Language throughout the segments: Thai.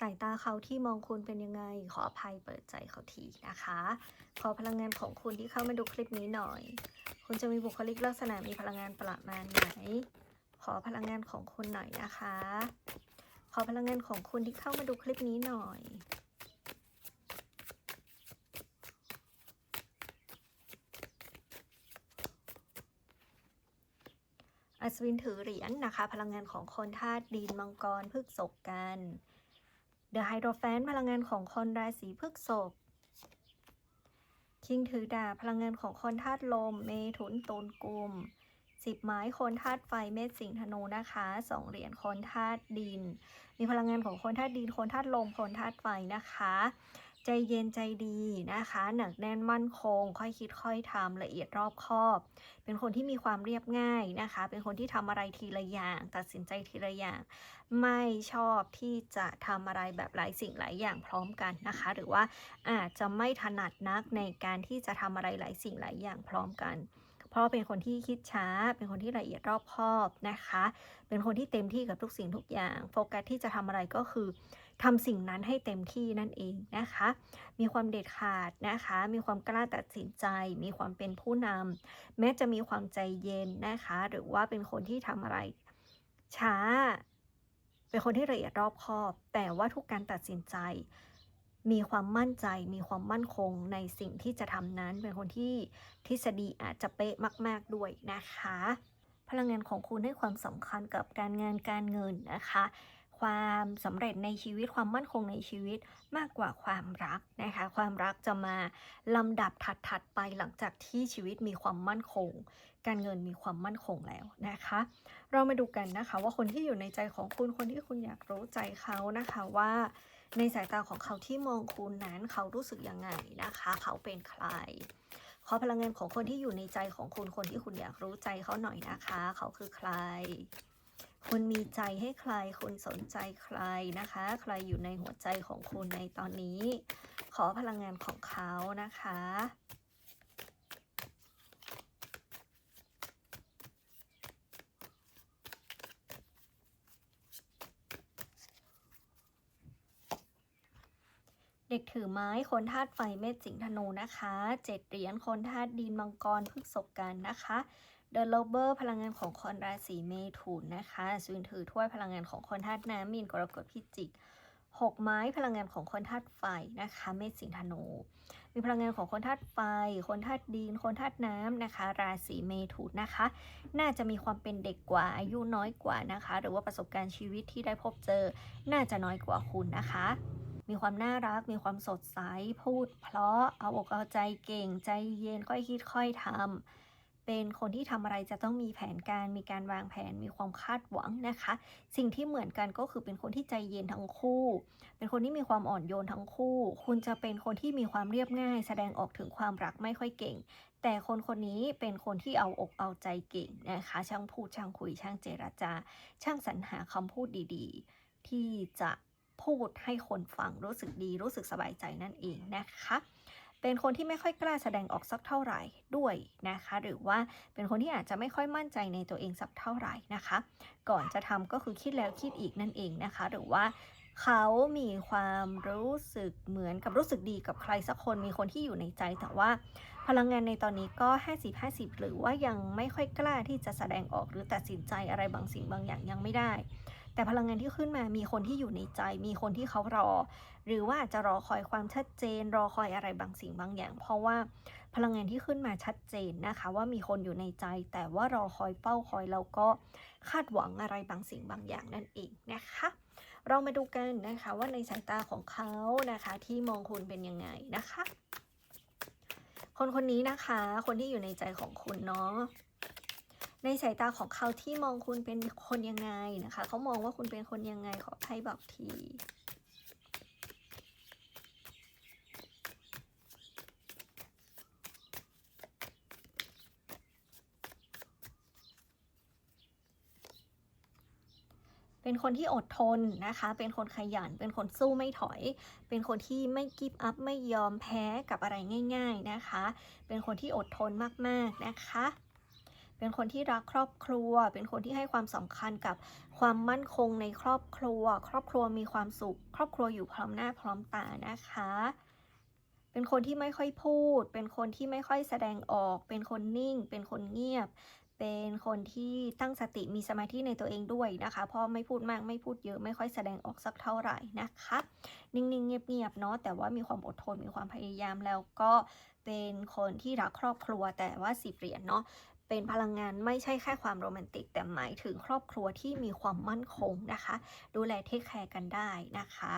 สายตาเขาที่มองคุณเป็นยังไง ขออภัยเปิดใจเขาทีนะคะ ขอพลังงานของคุณที่เข้ามาดูคลิปนี้หน่อย คุณจะมีบุคลิกลักษณะมีพลังงานประมาณไหน ขอพลังงานของคุณหน่อยนะคะ ขอพลังงานของคุณที่เข้ามาดูคลิปนี้หน่อยอัศวินถือเหรียญนะคะ พลังงานของคนธาตุดินมังกรพฤกษกกัน เดอะไฮโดรแฟนพลังงานของคนราศีพฤษภคิงถือดาบพลังงานของคนธาตุลม เมถุนตุลกุมสิบไม้คนธาตุไฟเมษสิงห์ธนูนะคะสองเหรียญคนธาตุดิน มีพลังงานของคนธาตุดินคนธาตุลมคนธาตุไฟนะคะ ใจเย็นใจดีนะคะ หนักแน่นมั่นคง ค่อยคิดค่อยทำละเอียดรอบคอบ เป็นคนที่มีความเรียบง่ายนะคะ เป็นคนที่ทำอะไรทีละอย่าง ตัดสินใจทีละอย่าง ไม่ชอบที่จะทำอะไรแบบหลายสิ่งหลายอย่างพร้อมกันนะคะ หรือว่าอาจจะไม่ถนัดนักในการที่จะทำอะไรหลายสิ่งหลายอย่างพร้อมกัน เพราะเป็นคนที่คิดช้า เป็นคนที่ละเอียดรอบคอบนะคะ เป็นคนที่เต็มที่กับทุกสิ่งทุกอย่าง โฟกัสที่จะทำอะไรก็คือทำสิ่งนั้นให้เต็มที่นั่นเองนะคะ มีความเด็ดขาดนะคะ มีความกล้าตัดสินใจ มีความเป็นผู้นำแม้จะมีความใจเย็นนะคะ หรือว่าเป็นคนที่ทำอะไรช้า เป็นคนที่ละเอียดรอบคอบ แต่ว่าทุกการตัดสินใจ มีความมั่นใจมีความมั่นคงในสิ่งที่จะทำนั้น เป็นคนที่ทฤษฎีอาจจะเป๊ะมาก ๆด้วยนะคะ พลังงานของคุณให้ความสำคัญกับการงานการเงินนะคะ ความสำเร็จในชีวิตความมั่นคงในชีวิตมากกว่าความรักนะคะ ความรักจะมาลำดับถัดๆไปหลังจากที่ชีวิตมีความมั่นคง การเงินมีความมั่นคงแล้วนะคะ เรามาดูกันนะคะว่าคนที่อยู่ในใจของคุณคนที่คุณอยากรู้ใจเขานะคะว่า ในสายตาของเขาที่มองคุณนั้นเขารู้สึกยังไงนะคะ เขาเป็นใคร ขอพลังงานของคนที่อยู่ในใจของคุณคนที่คุณอยากรู้ใจเขาหน่อยนะคะ เขาคือใครคุณมีใจให้ใครคุณสนใจใครนะคะ ใครอยู่ในหัวใจของคุณในตอนนี้ ขอพลังงานของเขานะคะ เด็กถือไม้คนธาตุไฟเมษสิงธนูนะคะเจ็ดเหรียญคนธาตุดินมังกรพฤกษกกันนะคะเดอะโลเบอร์พลังงานของคนราศีเมถุนนะคะสวินถือถ้วยพลังงานของคนธาตุน้ำมีนกรกฎพิจิกหกไม้พลังงานของคนธาตุไฟนะคะเมษสิงธนู มีพลังงานของคนธาตุไฟ คนธาตุดิน คนธาตุน้ำนะคะ ราศีเมถุนนะคะ น่าจะมีความเป็นเด็กกว่าอายุน้อยกว่านะคะ หรือว่าประสบการณ์ชีวิตที่ได้พบเจอ น่าจะน้อยกว่าคุณนะคะ มีความน่ารัก มีความสดใส พูด เพราะ เอาอกเอาใจเก่ง ใจเย็น ค่อยคิดค่อยทำ เป็นคนที่ทำอะไรจะต้องมีแผนการ มีการวางแผน มีความคาดหวังนะคะ สิ่งที่เหมือนกันก็คือเป็นคนที่ใจเย็นทั้งคู่ เป็นคนที่มีความอ่อนโยนทั้งคู่ คุณจะเป็นคนที่มีความเรียบง่าย แสดงออกถึงความรักไม่ค่อยเก่ง แต่คนคนนี้เป็นคนที่เอาอกเอาใจเก่งนะคะ ช่างพูด ช่างคุย ช่างเจรจา ช่างสรรหาคำพูดดี ๆ ที่จะ พูดให้คนฟังรู้สึกดีรู้สึกสบายใจนั่นเองนะคะ เป็นคนที่ไม่ค่อยกล้าแสดงออกสักเท่าไหร่ด้วยนะคะ หรือว่าเป็นคนที่อาจจะไม่ค่อยมั่นใจในตัวเองสักเท่าไหร่นะคะ ก่อนจะทำก็คือคิดแล้วคิดอีกนั่นเองนะคะ หรือว่าเขามีความรู้สึกเหมือนกับรู้สึกดีกับใครสักคนมีคนที่อยู่ในใจ แต่ว่าพลังงานในตอนนี้ก็ 50-50 หรือว่ายังไม่ค่อยกล้าที่จะแสดงออกหรือตัดสินใจอะไรบางสิ่งบางอย่างยังไม่ได้ แต่พลังงานที่ขึ้นมามีคนที่อยู่ในใจ มีคนที่เขารอ หรือว่าจจะรอคอยความชัดเจน รอคอยอะไรบางสิ่งบางอย่าง เพราะว่าพลังงานที่ขึ้นมาชัดเจนนะคะ ว่ามีคนอยู่ในใจ แต่ว่ารอคอยเฝ้าคอยแล้วก็คาดหวังอะไรบางสิ่งบางอย่างนั่นเองนะคะ เรามาดูกันนะคะว่าในสายตาของเขานะคะที่มองคุณเป็นยังไงนะคะ คนคนนี้นะคะ คนที่อยู่ในใจของคุณเนาะ ในสายตาของเขาที่มองคุณเป็นคนยังไงนะคะ เขามองว่าคุณเป็นคนยังไงขอไพ่บอกทีเป็นคนที่อดทนนะคะ เป็นคนขยัน เป็นคนสู้ไม่ถอย เป็นคนที่ไม่กิฟต์อัพ ไม่ยอมแพ้กับอะไรง่าย ๆนะคะ เป็นคนที่อดทนมากๆนะคะ เป็นคนที่รักครอบครัว เป็นคนที่ให้ความสำคัญกับความมั่นคงในครอบครัว ครอบครัวมีความสุข ครอบครัวอยู่พร้อมหน้าพร้อมตานะคะ เป็นคนที่ไม่ค่อยพูด เป็นคนที่ไม่ค่อยแสดงออก เป็นคนนิ่ง เป็นคนเงียบ เป็นคนที่ตั้งสติมีสมาธิในตัวเองด้วยนะคะเพราะไม่พูดมากไม่พูดเยอะไม่ค่อยแสดงออกสักเท่าไหร่นะคะ นิ่งๆเงียบๆเนาะแต่ว่ามีความอดทนมีความพยายามแล้วก็เป็นคนที่รักครอบครัวแต่ว่าสิบเหรียญเนาะ เป็นพลังงานไม่ใช่แค่ความโรแมนติก แต่หมายถึงครอบครัวที่มีความมั่นคงนะคะ ดูแลเทคแคร์กันได้นะคะ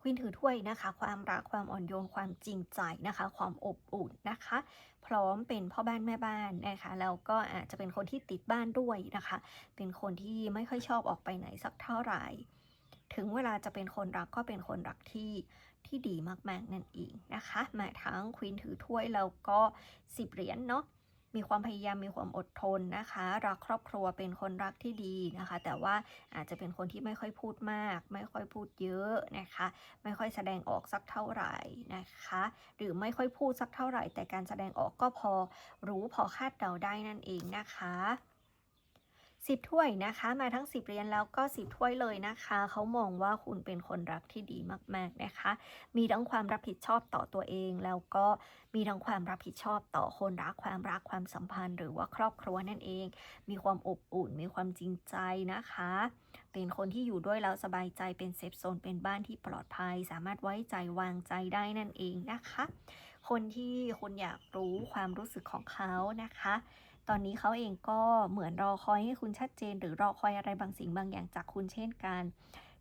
ควินถือถ้วยนะคะ ความรักความอ่อนโยนความจริงใจนะคะ ความอบอุ่นนะคะ พร้อมเป็นพ่อบ้านแม่บ้านนะคะแล้วก็อาจจะเป็นคนที่ติดบ้านด้วยนะคะ เป็นคนที่ไม่ค่อยชอบออกไปไหนสักเท่าไหร่ ถึงเวลาจะเป็นคนรักก็เป็นคนรักที่ที่ดีมากๆนั่นเองนะคะมาทั้งควีนถือถ้วยแล้วก็สิบเหรียญเนาะ มีความพยายามมีความอดทนนะคะ รักครอบครัวเป็นคนรักที่ดีนะคะ แต่ว่าอาจจะเป็นคนที่ไม่ค่อยพูดมาก ไม่ค่อยพูดเยอะนะคะ ไม่ค่อยแสดงออกสักเท่าไหร่นะคะ หรือไม่ค่อยพูดสักเท่าไหร่ แต่การแสดงออกก็พอรู้พอคาดเดาได้นั่นเองนะคะ สิบถ้วยนะคะ มาทั้งสิบเหรียญแล้วก็สิบถ้วยเลยนะคะ เขามองว่าคุณเป็นคนรักที่ดีมาก ๆนะคะ มีทั้งความรับผิดชอบต่อตัวเอง แล้วก็มีทั้งความรับผิดชอบต่อคนรักความรักความสัมพันธ์ หรือว่าครอบครัวนั่นเอง มีความอบอุ่น มีความจริงใจนะคะ เป็นคนที่อยู่ด้วยแล้วสบายใจเป็นเซฟโซนเป็นบ้านที่ปลอดภัย สามารถไว้ใจวางใจได้นั่นเองนะคะ คนที่คุณอยากรู้ความรู้สึกของเขานะคะ ตอนนี้เขาเองก็เหมือนรอคอยให้คุณชัดเจน หรือรอคอยอะไรบางสิ่งบางอย่างจากคุณเช่นกัน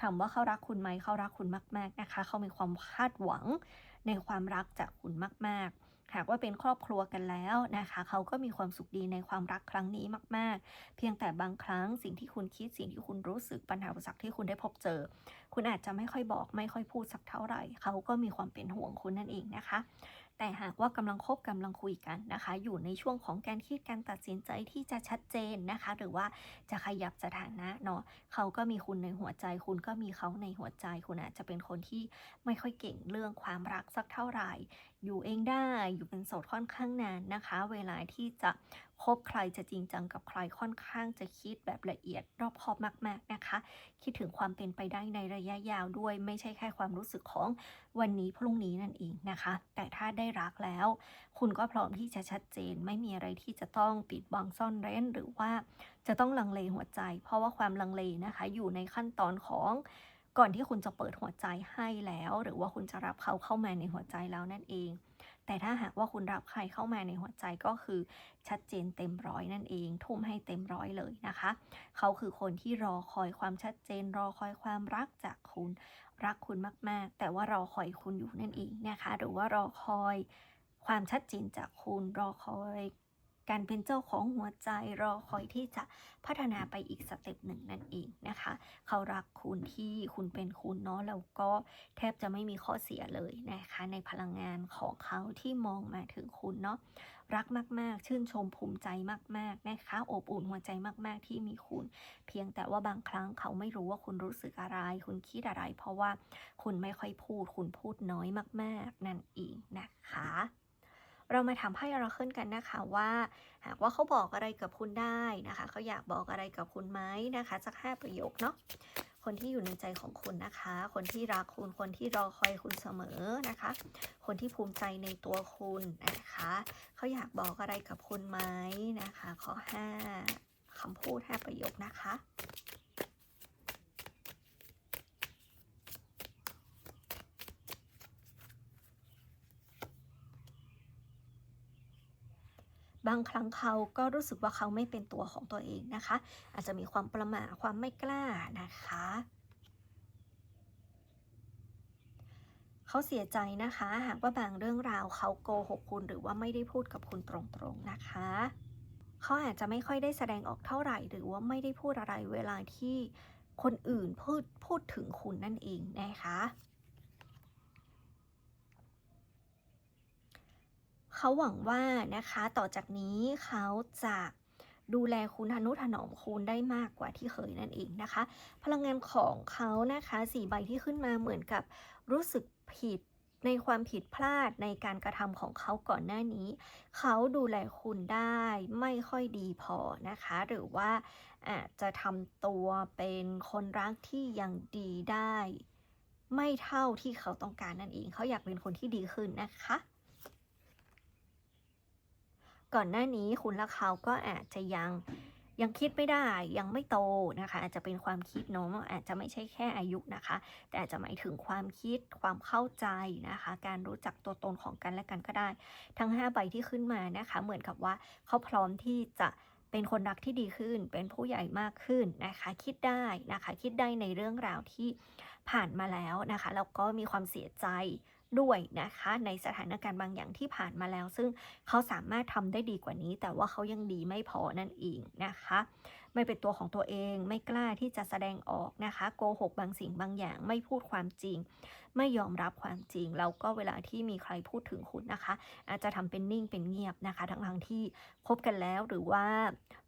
ถามว่าเขารักคุณไหมเขารักคุณมาก ๆนะคะ เขามีความคาดหวังในความรักจากคุณมาก ๆ หากว่าเป็นครอบครัวกันแล้วนะคะ เขาก็มีความสุขดีในความรักครั้งนี้มาก ๆ เพียงแต่บางครั้งสิ่งที่คุณคิดสิ่งที่คุณรู้สึกปัญหาอุปสรรคที่คุณได้พบเจอ คุณอาจจะไม่ค่อยบอก ไม่ค่อยพูดสักเท่าไหร่ เขาก็มีความเป็นห่วงคุณนั่นเองนะคะ แต่หากว่ากำลังคบกำลังคุยกันนะคะ อยู่ในช่วงของการคิดการตัดสินใจที่จะชัดเจนนะคะ หรือว่าจะขยับสถานะเนาะเขาก็มีคุณในหัวใจ คุณก็มีเขาในหัวใจคุณอาจจะเป็นคนที่ไม่ค่อยเก่งเรื่องความรักสักเท่าไหร่ อยู่เองได้อยู่เป็นโสดค่อนข้างนานนะคะ เวลาที่จะ คบใครจะจริงจังกับใครค่อนข้างจะคิดแบบละเอียดรอบคอบมาก ๆนะคะ คิดถึงความเป็นไปได้ในระยะยาวด้วย ไม่ใช่แค่ความรู้สึกของวันนี้พรุ่งนี้นั่นเองนะคะ แต่ถ้าได้รักแล้ว คุณก็พร้อมที่จะชัดเจน ไม่มีอะไรที่จะต้องปิดบังซ่อนเร้น หรือว่าจะต้องลังเลหัวใจ เพราะว่าความลังเลนะคะ อยู่ในขั้นตอนของก่อนที่คุณจะเปิดหัวใจให้แล้ว หรือว่าคุณจะรับเขาเข้ามาในหัวใจแล้วนั่นเอง แต่ถ้าหากว่าคุณรับใครเข้ามาในหัวใจก็คือชัดเจนเต็มร้อยนั่นเอง ทุ่มให้เต็มร้อยเลยนะคะ เขาคือคนที่รอคอยความชัดเจน รอคอยความรักจากคุณ รักคุณมาก ๆ แต่ว่ารอคอยคุณอยู่นั่นเองนะคะ หรือว่ารอคอยความชัดเจนจากคุณรอคอย การเป็นเจ้าของหัวใจรอคอยที่จะพัฒนาไปอีกสเต็ปหนึ่งนั่นเองนะคะ เขารักคุณที่คุณเป็นคุณเนาะแล้วก็แทบจะไม่มีข้อเสียเลยนะคะ ในพลังงานของเขาที่มองมาถึงคุณเนาะรักมากๆ ชื่นชมภูมิใจมากๆนะคะอบอุ่นหัวใจมาก ๆ ที่มีคุณ เพียงแต่ว่าบางครั้งเขาไม่รู้ว่าคุณรู้สึกอะไร คุณคิดอะไร เพราะว่าคุณไม่ค่อยพูด คุณพูดน้อยมาก ๆ นั่นเองนะคะ เรามาถามไพ่อราเคิลกันนะคะว่า หากว่าเขาบอกอะไรกับคุณได้นะคะเขาอยากบอกอะไรกับคุณไหมนะคะสักห้าประโยคเนาะคนที่อยู่ในใจของคุณนะคะ คนที่รักคุณ คนที่รอคอยคุณเสมอนะคะ คนที่ภูมิใจในตัวคุณนะคะ เขาอยากบอกอะไรกับคุณไหมนะคะ ข้อห้าคำพูดห้าประโยคนะคะ บางครั้งเขาก็รู้สึกว่าเขาไม่เป็นตัวของตัวเองนะคะ อาจจะมีความประม่าความไม่กล้านะคะ เขาเสียใจนะคะ หากว่าบางเรื่องราวเขาโกหกคุณหรือว่าไม่ได้พูดกับคุณตรงๆนะคะเขาอาจจะไม่ค่อยได้แสดงออกเท่าไหร่ หรือว่าไม่ได้พูดอะไรเวลาที่คนอื่นพูดพูดถึงคุณนั่นเองนะคะ เขาหวังว่านะคะ ต่อจากนี้เขาจะดูแลคุณทนุถนอมคุณได้มากกว่าที่เคยนั่นเองนะคะ พลังงานของเขานะคะสี่ใบที่ขึ้นมาเหมือนกับรู้สึกผิดในความผิดพลาดในการกระทำของเขาก่อนหน้านี้ เขาดูแลคุณได้ไม่ค่อยดีพอนะคะ หรือว่าอาจจะทำตัวเป็นคนรักที่ยังดีได้ ไม่เท่าที่เขาต้องการนั่นเอง เขาอยากเป็นคนที่ดีขึ้นนะคะ ก่อนหน้านี้คุณและเขาก็อาจจะยังยังคิดไม่ได้ยังไม่โตนะคะ อาจจะเป็นความคิดเนาะอาจจะไม่ใช่แค่อายุนะคะ แต่อาจจะหมายถึงความคิดความเข้าใจนะคะ การรู้จักตัวตนของกันและกันก็ได้ ทั้ง 5 ใบที่ขึ้นมานะคะ เหมือนกับว่าเขาพร้อมที่จะเป็นคนรักที่ดีขึ้น เป็นผู้ใหญ่มากขึ้นนะคะ คิดได้นะคะ คิดได้ในเรื่องราวที่ผ่านมาแล้วนะคะ แล้วก็มีความเสียใจ ด้วยนะคะในสถานการณ์บางอย่างที่ผ่านมาแล้ว ซึ่งเขาสามารถทำได้ดีกว่านี้ แต่ว่าเขายังดีไม่พอนั่นเองนะคะ ไม่เป็นตัวของตัวเองไม่กล้าที่จะแสดงออกนะคะโกหกบางสิ่งบางอย่าง ไม่พูดความจริง ไม่ยอมรับความจริง แล้วก็เวลาที่มีใครพูดถึงคุณนะคะ อาจจะทำเป็นนิ่งเป็นเงียบนะคะทั้งทที่คบกันแล้วหรือว่า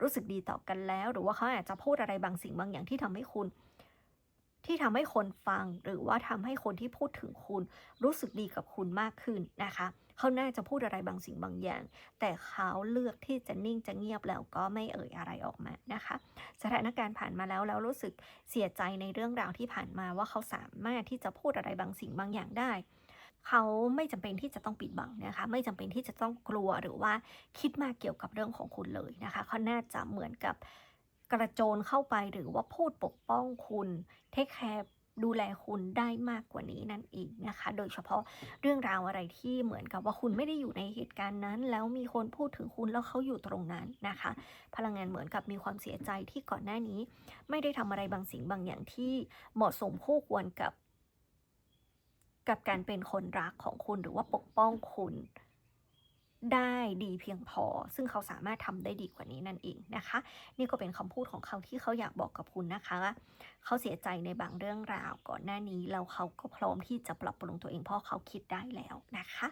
รู้สึกดีต่อกันแล้ว หรือว่าเขาอาจจะพูดอะไรบางสิ่งบางอย่างที่ทำให้คุณ ที่ทำให้คนฟังหรือว่าทำให้คนที่พูดถึงคุณ รู้สึกดีกับคุณมากขึ้นนะคะ เขาน่าจะพูดอะไรบางสิ่งบางอย่าง แต่เขาเลือกที่จะนิ่งจะเงียบแล้วก็ไม่เอ่ยอะไรออกมานะคะ สถานการณ์ผ่านมาแล้วแล้วรู้สึกเสียใจในเรื่องราวที่ผ่านมาว่าเขาสามารถที่จะพูดอะไรบางสิ่งบางอย่างได้เขาไม่จำเป็นที่จะต้องปิดบังนะคะ ไม่จำเป็นที่จะต้องกลัวหรือว่าคิดมากเกี่ยวกับเรื่องของคุณเลยนะคะเขาน่าจะเหมือนกับ กระโจนเข้าไปหรือว่าพูดปกป้องคุณเทคแคร์ดูแลคุณได้มากกว่านี้นั่นเองนะคะ โดยเฉพาะเรื่องราวอะไรที่เหมือนกับว่าคุณไม่ได้อยู่ในเหตุการณ์นั้น แล้วมีคนพูดถึงคุณแล้วเขาอยู่ตรงนั้นนะคะ พลังงานเหมือนกับมีความเสียใจที่ก่อนหน้านี้ ไม่ได้ทำอะไรบางสิ่งบางอย่างที่เหมาะสมคู่ควรกับ กับการเป็นคนรักของคุณหรือว่าปกป้องคุณ ได้ดีเพียงพอ ซึ่งเขาสามารถทำได้ดีกว่านี้นั่นเองนะคะ นี่ก็เป็นคำพูดของเขาที่เขาอยากบอกกับคุณนะคะเขาเสียใจในบางเรื่องราวก่อนหน้านี้แล้วเขาก็พร้อมที่จะปรับปรุงตัวเองเพราะเขาคิดได้แล้วนะคะ